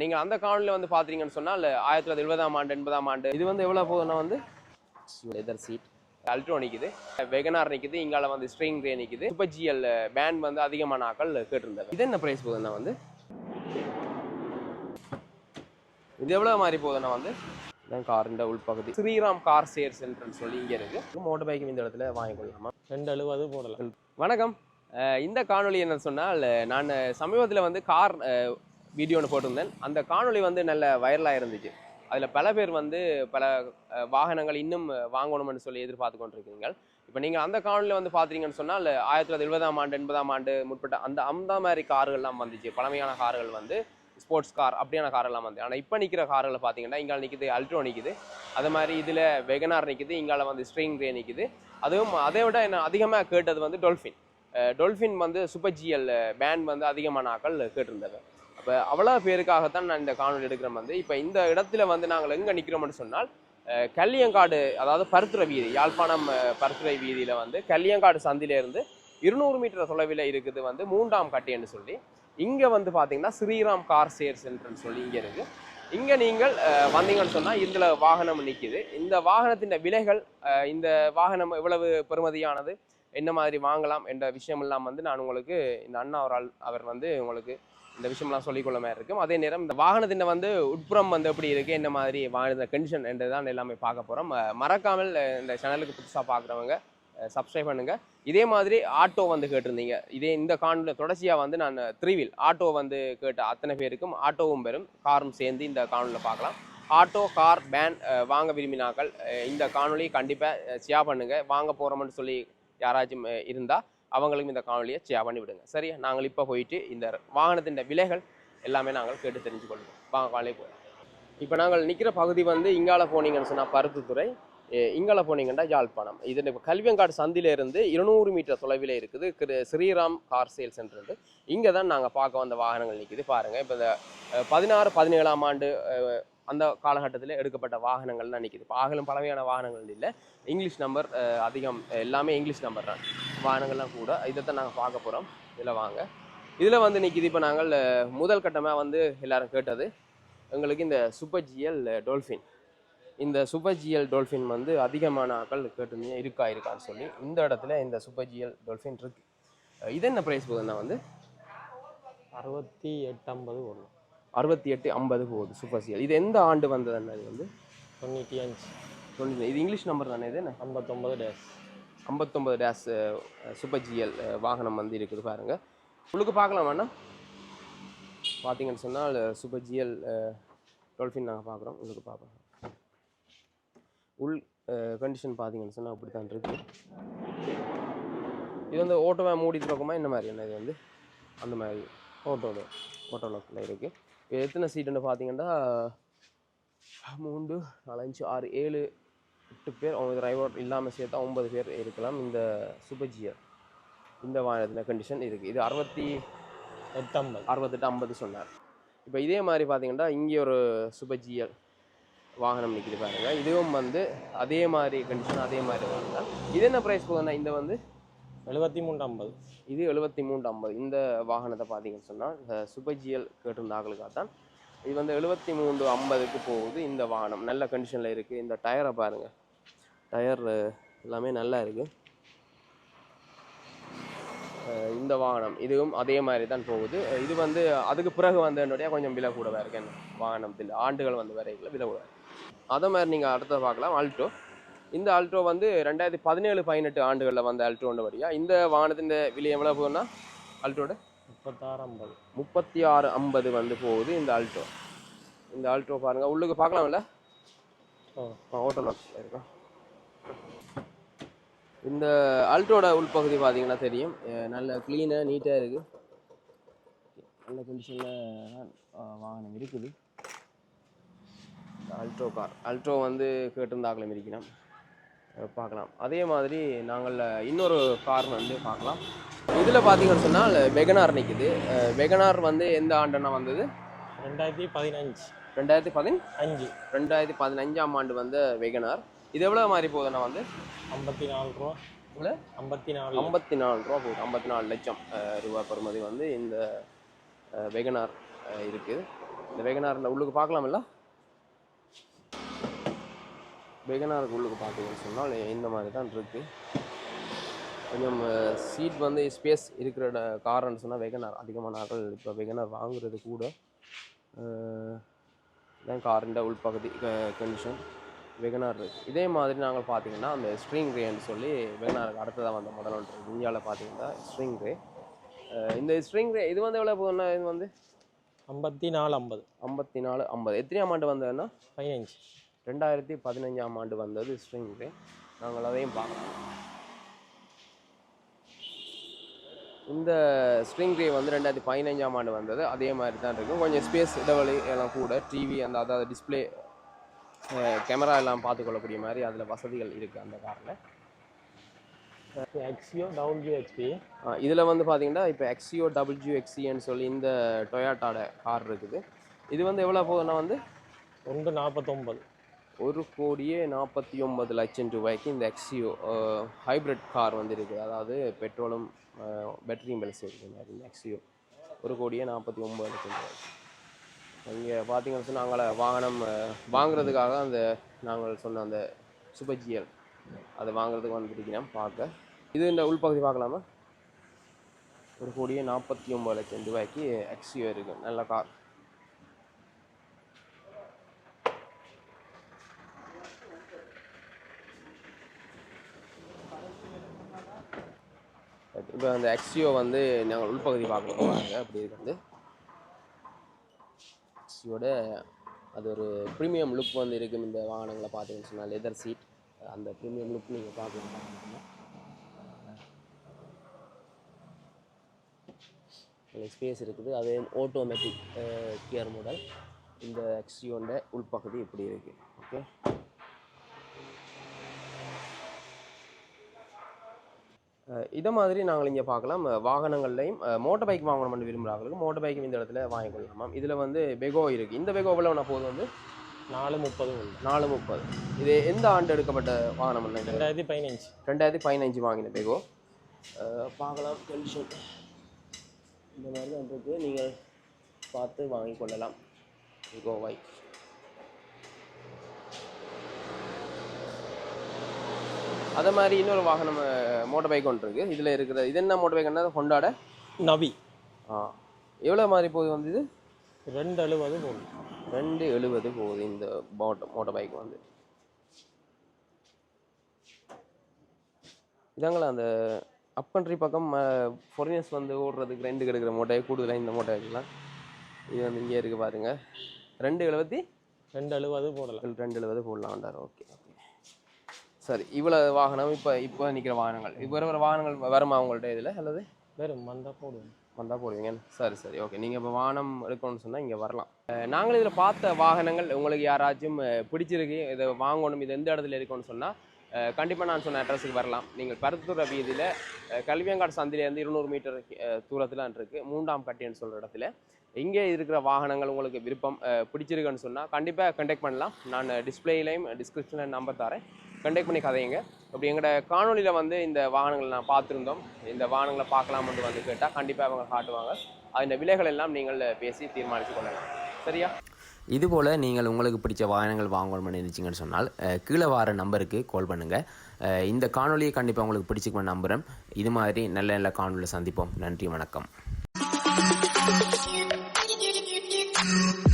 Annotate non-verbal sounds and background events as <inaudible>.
நீங்கள் அந்த காணொலியில் வந்து பார்த்தீங்கன்னு சொன்னால் ஆயிரத்தி தொள்ளாயிரத்தி எழுபதாம் ஆண்டு எண்பதாம் ஆண்டு இது வந்து எவ்வளோ போகுதுன்னா வந்து லெதர் சீட் அல்ட்ரோ நிற்குது வெகனார் நிற்குது இங்கால வந்து ஸ்ட்ரிங் ரே நிற்குது சூப்பர் ஜிஎல் பேண்ட் வந்து அதிகமான ஆக்கள் கேட்டிருந்தது இது என்ன ப்ரைஸ் போகுதுன்னா வந்து இது எவ்வளோ மாதிரி போகுதுன்னா வந்து இதான் காரின் உள்பகுதி. ஸ்ரீராம் கார் சேர் சென்டர்னு சொல்லி இங்கே இருக்குது மோட்டர் பைக்கும் இந்த இடத்துல வாங்கிக்கொள்ளலாமா? ரெண்டு எழுபது போடலாம். வணக்கம். இந்த காணொளி என்ன சொன்னால் நான் சமீபத்தில் வந்து கார் வீடியோ ஒன்று போட்டிருந்தேன். அந்த காணொளி வந்து நல்ல வைரலாக இருந்துச்சு. அதில் பல பேர் வந்து பல வாகனங்கள் இன்னும் வாங்கணும்னு சொல்லி எதிர்பார்த்து கொண்டிருக்கீங்க இப்போ நீங்கள் அந்த காணொலியில் வந்து பார்த்தீங்கன்னு சொன்னால் ஆயிரத்தி தொள்ளாயிரத்தி எழுபதாம் ஆண்டு எண்பதாம் ஆண்டு முற்பட்ட அந்த அந்த மாதிரி கார்கள்லாம் வந்துச்சு. பழமையான கார்கள் வந்து ஸ்போர்ட்ஸ் கார் அப்படியான காரெல்லாம் வந்து. ஆனால் இப்போ நிற்கிற கார்களை பார்த்தீங்கன்னா இங்கால நிற்கிது அல்ட்ரோ நிற்கிது அது மாதிரி இதில் வெகனார் நிற்கிது இங்கால வந்து ஸ்ட்ரிங் ரே நிற்கிது அதுவும் அதை விட என்ன அதிகமாக கேட்டது வந்து டொல்ஃபின் டொல்ஃபின் வந்து சூப்பர் ஜிஎல் பேண்ட் வந்து அதிகமான ஆக்கள் கேட்டிருந்தது. அப்போ அவ்வளோ பேருக்காகத்தான் நான் இந்த காணொலி எடுக்கிறேன் வந்து இப்போ இந்த இடத்துல வந்து நாங்கள் எங்கே நிற்கிறோம்னு சொன்னால் கல்லியங்காடு அதாவது பருத்துறை வீதி யாழ்ப்பாணம் பருத்துரை பருத்துறை வீதியில் வந்து கல்லியங்காடு சந்திலேருந்து இருநூறு மீட்டர் தொலைவில் இருக்குது வந்து மூன்றாம் கட்டின்னு சொல்லி. இங்கே வந்து பார்த்தீங்கன்னா ஸ்ரீராம் கார் சேர் சென்டர்னு சொல்லி இங்கே இருக்குது இங்கே நீங்கள் வந்தீங்கன்னு சொன்னால் இதில் வாகனம் நிற்கிது இந்த வாகனத்தின் விலைகள் இந்த வாகனம் எவ்வளவு பெறுமதியானது? என்ன மாதிரி வாங்கலாம் என்ற விஷயமெல்லாம் வந்து நான் உங்களுக்கு இந்த அண்ணா ஒரு ஆள் அவர் வந்து உங்களுக்கு இந்த விஷயம்லாம் சொல்லிக்கொள்ள மாதிரி இருக்கும் அதே நேரம் இந்த வாகனத்தின் வந்து உட்புறம் வந்து எப்படி இருக்குது என்ன மாதிரி வாகன கண்டிஷன் என்றதான் எல்லாமே பார்க்க போகிறோம் மறக்காமல் இந்த சேனலுக்கு புதுசாக பார்க்குறவங்க சப்ஸ்கிரைப் பண்ணுங்கள் இதே மாதிரி ஆட்டோ வந்து கேட்டிருந்தீங்க. இதே இந்த காணொலியில் தொடர்ச்சியாக வந்து நான் த்ரீவில் ஆட்டோ வந்து கேட்ட அத்தனை பேருக்கும் ஆட்டோவும் பெறும். காரும் சேர்ந்து இந்த காணொலியில் பார்க்கலாம். ஆட்டோ கார் பேன் வாங்க விரும்பினாக்கள் இந்த காணொலி கண்டிப்பாக ஷேர் பண்ணுங்கள் வாங்க போகிறோம்னு சொல்லி யாராச்சும் இருந்தால் அவங்களுக்கும் இந்த காணொலியை ஷேர் பண்ணி விடுங்க. சரியா? நாங்கள் இப்போ போயிட்டு இந்த வாகனத்தின் விலைகள் எல்லாமே நாங்கள் கேட்டு தெரிஞ்சுக்கொள்வோம். வாங்க காலையில் போகலாம் இப்போ நாங்கள் நிற்கிற பகுதி வந்து இங்கால போனீங்கன்னு சொன்னால் பருத்தித்துறை. இங்கால போனீங்கன்னா யாழ்ப்பாணம். இது இப்போ கல்வியங்காடு சந்திலேருந்து இருநூறு மீட்டர் தொலைவில் இருக்குது. ஸ்ரீராம் கார் சேல் சென்டர் இங்கே தான் நாங்கள் பார்க்க வந்த வாகனங்கள் நிற்கிது பாருங்கள் இப்போ இந்த பதினாறு பதினேழாம் ஆண்டு அந்த காலகட்டத்தில் எடுக்கப்பட்ட வாகனங்கள் தான் நிற்கிது இப்போ ஆகலும் பழமையான வாகனங்கள் இல்லை. இங்கிலீஷ் நம்பர் அதிகம் எல்லாமே இங்கிலீஷ் நம்பர் தான். வாகனங்கள்லாம் கூட இதை தான் நாங்கள் பார்க்க போகிறோம் இதில் வாங்க. இதில் வந்து நிற்கிது இப்போ நாங்கள் முதல் கட்டமாக வந்து எல்லோரும் கேட்டது எங்களுக்கு இந்த சூப்பர் ஜிஎல் டோல்ஃபின். இந்த சூப்பர் ஜிஎல் டோல்ஃபின் வந்து அதிகமான ஆக்கள் கேட்டிருந்தீங்க இருக்கா இருக்கான்னு சொல்லி இந்த இடத்துல இந்த சூப்பர் ஜிஎல் டோல்ஃபின் இருக்கு. இது என்ன ப்ரைஸ் போகுதுன்னா வந்து? அறுபத்தி எட்டு ஐம்பது போடலாம் அறுபத்தி எட்டு ஐம்பது போகுது சூப்பர் இது எந்த ஆண்டு வந்ததுன்னா இது வந்து? தொண்ணூற்றி அஞ்சு. தொண்ணூறு இது இங்கிலீஷ் நம்பர் தானே இது என்ன? ஐம்பத்தொம்பது டேஸ் ஐம்பத்தொம்பது டேஸ் சூப்பர் ஜிஎல் வாகனம் வந்து இருக்குது பாருங்க. உங்களுக்கு பார்க்கலாம் வேணா பார்த்தீங்கன்னு சொன்னால் சூப்பர் ஜிஎல் டோல்ஃபின் நாங்கள் பார்க்குறோம். உங்களுக்கு பார்ப்போம். உள் கண்டிஷன் பார்த்தீங்கன்னு சொன்னால் அப்படி தான் இருக்குது இது வந்து ஓட்டோவை மூடி திறக்குமா என்ன மாதிரி? என்ன இது வந்து? அந்த மாதிரி ஓட்டோட ஓட்டோ லாக்கில் இருக்குது இது எத்தனை சீட்டுன்னு பார்த்தீங்கன்னா மூன்று நாலஞ்சு ஆறு ஏழு எட்டு பேர் அவங்க டிரைவர் இல்லாமல் சேர்த்தா ஒன்பது பேர் இருக்கலாம். இந்த சூப்பர் ஜியர் இந்த வாகனத்தில் கண்டிஷன் இருக்குது இது அறுபத்தி எட்டு ஐம்பது. அறுபத்தெட்டு ஐம்பது சொன்னார். இப்போ இதே மாதிரி பார்த்தீங்கன்னா இங்கே ஒரு சூப்பர் ஜியர் வாகனம் நிற்கிது பாருங்க. இதுவும் வந்து அதே மாதிரி கண்டிஷன் அதே மாதிரி வாகனம் இது என்ன ப்ரைஸ் போகுதுன்னா இந்த வந்து? எழுபத்தி மூணு ஐம்பது. இது எழுபத்தி மூன்று ஐம்பது. இந்த வாகனத்தை பார்த்தீங்கன்னு சொன்னால் சூப்பர் ஜிஎல் கேட்டிருந்த ஆக்களுக்காக தான். இது வந்து எழுபத்தி மூன்று ஐம்பதுக்கு போகுது இந்த வாகனம். நல்ல கண்டிஷனில் இருக்குது இந்த டயரை பாருங்கள் டயர் எல்லாமே நல்லா இருக்குது இந்த வாகனம். இதுவும் அதே மாதிரி தான் போகுது. இது வந்து அதுக்கு பிறகு வந்து என்னுடைய கொஞ்சம் விலை கூடவா இருக்கு. வாகனத்தில் ஆண்டுகள் வந்து வரைக்கும் விலை கூட அதே மாதிரி நீங்கள் அடுத்தது பார்க்கலாம். ஆல்டோ இந்த ஆல்டோ வந்து ரெண்டாயிரத்தி பதினேழு பதினெட்டு ஆண்டுகளில் வந்த ஆல்டோன்ற வழியா இந்த வாகனத்தின் விலை எவ்வளோ போகுதுன்னா ஆல்டோட முப்பத்தாறு ஐம்பது. முப்பத்தி ஆறு ஐம்பது வந்து போகுது இந்த ஆல்டோ இந்த ஆல்டோ பாருங்க. உள்ளுக்கு பார்க்கலாம்ல? ஓ. ஓட்டோ இருக்கா? இந்த ஆல்டோட உள்பகுதி பார்த்தீங்கன்னா தெரியும். நல்ல க்ளீனாக நீட்டாக இருக்குது நல்ல கண்டிஷனில் வாகனம் இருக்குது. Alto car. ஆல்டோ வந்து கேட்டிருந்தாக்களும் இருக்கணும் அஹ் பார்க்கலாம். அதே மாதிரி நாங்கள் இன்னொரு கார் வந்து பார்க்கலாம். இதில் பார்த்தீங்கன்னு சொன்னால் வெகனார் நிற்குது வெகனார் வந்து எந்த ஆண்டுனா வந்தது? ரெண்டாயிரத்தி பதினஞ்சு. ரெண்டாயிரத்தி பதின் அஞ்சு. ரெண்டாயிரத்தி பதினஞ்சாம் ஆண்டு வந்த வெகனார் இது எவ்வளோ மாதிரி போகுதுன்னா வந்து? ஐம்பத்தி நாலு ரூபா. எவ்வளோ? ஐம்பத்தி நாலு. ஐம்பத்தி நாலு ரூபா போகுது. ஐம்பத்தி நாலு லட்சம் ரூபா பெறுமதி வந்து இந்த வெகனார் இருக்குது. இந்த வேகனார் உள்ளுக்கு பார்க்கலாமில்ல? வேகனாருக்கு உள்ளுக்கு பார்த்தீங்கன்னு சொன்னால் இந்த மாதிரி தான் இருக்குது கொஞ்சம் சீட் வந்து ஸ்பேஸ் இருக்கிற காரணம்னு சொன்னால் வெகனார். அதிகமான ஆட்கள் இப்போ வெகனார் வாங்குறது கூட இதான் காரின் உள்பகுதி கண்டிஷன் வெகனார் இருக்கு. இதே மாதிரி நாங்கள் பார்த்தீங்கன்னா அந்த ஸ்ட்ரிங் ரேன்னு சொல்லி வெகனாருக்கு அடுத்ததாக வந்த முதல் ஒன்று இந்தியாவில் பார்த்தீங்கன்னா ஸ்ட்ரிங் ரே இந்த ஸ்ட்ரிங் ரே இது வந்து எவ்வளோ போகுதுன்னா இது வந்து? ஐம்பத்தி நாலு ஐம்பது. ஐம்பத்தி நாலு ஐம்பது. எத்தனையாம் ஆண்டு வந்ததுன்னா பதினஞ்சு. ரெண்டாயிரத்தி பதினஞ்சாம் ஆண்டு வந்தது ஸ்ட்ரிங் ரே நாங்கள் அதையும் பார்க்கலாம் இந்த ஸ்ட்ரிங் ரே வந்து ரெண்டாயிரத்தி பதினஞ்சாம் ஆண்டு வந்தது. அதே மாதிரி தான் இருக்கும் கொஞ்சம் ஸ்பேஸ் இடைவெளி எல்லாம் கூட டிவி அந்த அதாவது டிஸ்பிளே கேமரா எல்லாம் பார்த்துக்கொள்ளக்கூடிய மாதிரி அதில் வசதிகள் இருக்குது அந்த காரில். எக்ஸியோ டபுள்யூ ஹெச்பி இதில் வந்து பார்த்தீங்கன்னா இப்போ எக்ஸியோ டபுள்யூ எக்ஸின்னு சொல்லி இந்த டொயாட்டாட கார் இருக்குது. இது வந்து எவ்வளோ போகுதுன்னா வந்து? ஒன்று நாற்பத்தொம்பது ஒரு கோடியே நாற்பத்தி ஒன்பது லட்சம் ரூபாய்க்கு இந்த எக்ஸியோ ஹைப்ரிட் கார் வந்து இருக்குது அதாவது பெட்ரோலும் பேட்டரியும் வேலை செய்யுது மாதிரி இந்த எக்ஸியோ ஒரு கோடியே நாற்பத்தி ஒம்பது லட்சம் ரூபாய்க்கு. இங்கே பார்த்தீங்கன்னு சொன்னால் நாங்கள் வாகனம் வாங்குறதுக்காக அந்த நாங்கள் சொன்ன அந்த சுபஜியல் அதை வாங்குறதுக்கு வந்துருக்கிறோம் பார்க்க. இது இந்த உள்பகுதி பார்க்கலாமா? ஒரு கோடியே நாற்பத்தி ஒம்பது லட்சம் ரூபாய்க்கு எக்ஸியோ இருக்குது நல்ல கார் இப்போ அந்த எக்ஸியோ வந்து நாங்கள் உள்பகுதி பார்க்க போவாங்க <coughs> அப்படி இருக்கு வந்து எக்ஸியோட அது ஒரு ப்ரீமியம் லுக் வந்து இருக்கும். இந்த வாகனங்களை பார்த்தீங்கன்னு சொன்னால் லெதர் சீட் அந்த ப்ரீமியம் லுக் நீங்கள் பார்க்கலாம் ஸ்பேஸ் இருக்குது. அதே ஆட்டோமேட்டிக் கியர் மாடல் இந்த எக்ஸியோட உள்பகுதி இப்படி இருக்குது ஓகே இதை மாதிரி நாங்கள் இங்கே பார்க்கலாம் வாகனங்கள்லையும் மோட்டர் பைக் வாங்கணும்னு விரும்புகிறாங்களுக்கு மோட்டர் பைக்கும் இந்த இடத்துல வாங்கிக்கொள்ளலாம் இதில் வந்து பெகோ இருக்குது இந்த பெகோ எவ்வளோ நான் போதும் வந்து? நாலு முப்பது உண்டு. நாலு முப்பது. இது எந்த ஆண்டு எடுக்கப்பட்ட வாகனம் ரெண்டாயிரத்தி பதினஞ்சு. ரெண்டாயிரத்தி பதினஞ்சு வாங்கின பெகோ பார்க்கலாம் கண்டிஷன் இந்த மாதிரி தான் இருக்குது நீங்கள் பார்த்து வாங்கிக் கொள்ளலாம். பெகோ பைக் அதே மாதிரி இன்னொரு வாகனம் மோட்டர் பைக் ஒன்று இருக்குது இதில் இருக்கிற இது என்ன மோட்டர் பைக்னா ஹொண்டாட நவி ஆ. எவ்வளோ மாதிரி போகுது வந்து இது? ரெண்டு எழுபது போகும் ரெண்டு எழுபது போகுது இந்த மோட்டர் மோட்டர் பைக் வந்து. இதாங்களா அந்த அப் கண்ட்ரி பக்கம் ஃபாரினர்ஸ் வந்து ஓடுறதுக்கு ரெண்டு எடுக்கிற மூட்டை கூடுதலாக இந்த மூட்டை இருக்கலாம் இது வந்து இங்கே இருக்குது பாருங்க. ரெண்டு எழுபத்தி? ரெண்டு எழுபது போடலாம். ரெண்டு எழுபது போடலாம்டார் ஓகே ஓகே சரி இவ்வளோ வாகனம் இப்போ இப்போ நிற்கிற வாகனங்கள். இப்போ வர வாகனங்கள் வருமா உங்கள்ட்ட இதில்? அல்லது? வெறும் வந்தால் போடுவோம் வந்தால் போடுவீங்க. சரி சரி. ஓகே நீங்கள் இப்போ வாகனம் எடுக்கணும்னு சொன்னால் இங்கே வரலாம். நாங்கள் இதில் பார்த்த வாகனங்கள் உங்களுக்கு யாராச்சும் பிடிச்சிருக்கு இதை வாங்கணும் இது எந்த இடத்துல இருக்குன்னு சொன்னால் கண்டிப்பாக நான் சொன்ன அட்ரஸுக்கு வரலாம். நீங்கள் பருத்தூர் வீதியில் கல்வியங்காடு சந்திலேருந்து இருநூறு மீட்டர் தூரத்தில் இருக்குது மூன்றாம் கட்டின்னு சொல்கிற இடத்துல. இங்கே இருக்கிற வாகனங்கள் உங்களுக்கு விருப்பம் பிடிச்சிருக்குன்னு சொன்னால் கண்டிப்பாக கண்டெக்ட் பண்ணலாம். நான் டிஸ்பிளேலையும் டிஸ்கிரிப்ஷனில் நம்பர் தரேன். கண்டெக்ட் பண்ணி கதையுங்க. அப்படி எங்களோட காணொலியில் வந்து இந்த வாகனங்களை நான் பார்த்துருந்தோம். இந்த வாகனங்களை பார்க்கலாம்னு வந்து கேட்டால் கண்டிப்பாக அவங்க காட்டுவாங்க. அந்த விலைகள் எல்லாம் நீங்கள் பேசி தீர்மானித்து கொள்ளலாம். சரியா? இதுபோல் நீங்கள் உங்களுக்கு பிடிச்ச வாகனங்கள் வாங்கணும்னு நினைச்சிங்கன்னு சொன்னால் கீழே வார நம்பருக்கு கால் பண்ணுங்கள் இந்த காணொலியை கண்டிப்பாக உங்களுக்கு பிடிச்சிக்கணும் நம்புகிறேன் இது மாதிரி நல்ல நல்ல காணொலியில் சந்திப்போம். நன்றி வணக்கம். Yeah.